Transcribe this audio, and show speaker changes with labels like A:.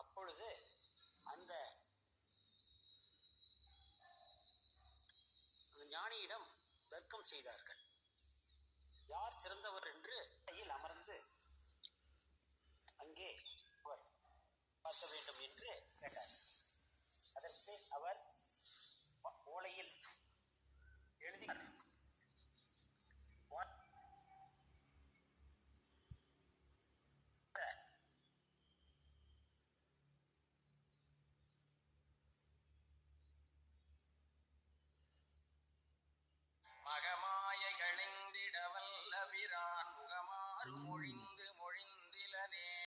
A: அப்பொழுது அந்த ஞானியிடம் தர்க்கம் செய்தார்கள். யார் சிறந்தவர் என்று கையில் அமர்ந்து அங்கே பார்க்க வேண்டும் என்று கேட்டார்.
B: மகமாய